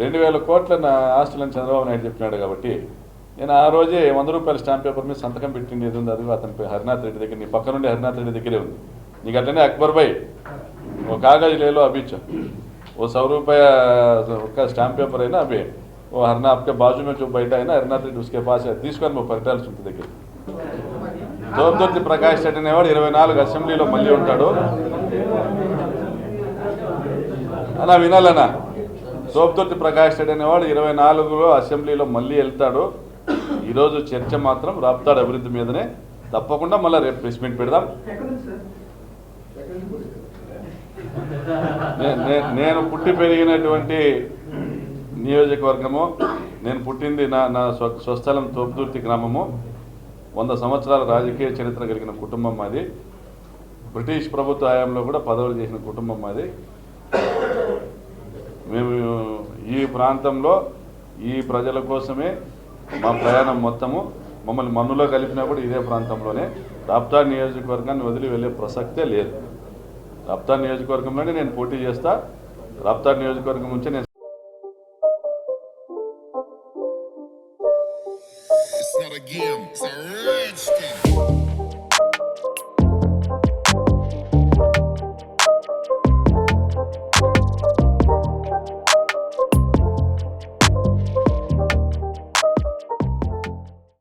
రెండు వేల కోట్ల నా ఆస్తులని చంద్రబాబు నాయుడు చెప్పినాడు కాబట్టి నేను ఆ రోజే వంద రూపాయల స్టాంప్ పేపర్ మీద సంతకం పెట్టింది ఏది ఉంది అది అతని పేరు హరినాథ్ రెడ్డి దగ్గర నీ పక్క నుండి హరినాథ్ రెడ్డి దగ్గరే ఉంది నీకు అట్లనే అక్బర్ భాయ్ वो कागज ले लो अभी चल वो सौ रुपया का स्टाम्प पेपर है ना अभी वो हरना आपके बाजू में जो बैठा है ना हरनाथ రెడ్డి उसके पास है తీసుకొని మా పరిటాల్సి ఉంటుంది దగ్గర తోపుదొత్తి ప్రకాష్ రెడ్డి అనేవాడు ఇరవై నాలుగు అసెంబ్లీలో మళ్ళీ ఉంటాడు అన్నా వినాలన్నా తోపుదొత్తి ప్రకాష్ రెడ్డి అనేవాడు ఇరవై నాలుగులో అసెంబ్లీలో మళ్ళీ వెళ్తాడు. ఈరోజు చర్చ మాత్రం రాప్తాడు అభివృద్ధి మీదనే. తప్పకుండా మళ్ళీ రేపు ప్రెస్ మీట్ పెడదాం. నేను పుట్టి పెరిగినటువంటి నియోజకవర్గము నేను పుట్టింది నా నా స్వ- స్వస్థలం తోపుదుర్తి గ్రామము. వంద సంవత్సరాల రాజకీయ చరిత్ర కలిగిన కుటుంబం మాది. బ్రిటిష్ ప్రభుత్వ హయాంలో కూడా పదవులు చేసిన కుటుంబం మాది. మేము ప్రాంతంలో ఈ ప్రజల కోసమే మా ప్రయాణం మొత్తము. మమ్మల్ని మన్నులో కలిపినా కూడా ఇదే ప్రాంతంలోనే. రాప్తా నియోజకవర్గాన్ని వదిలి వెళ్ళే ప్రసక్తే లేదు. రాప్తా నియోజకవర్గంలోనే నేను పోటీ చేస్తా. రాప్తా నియోజకవర్గం నుంచి నేను It's not a game, it's a rich.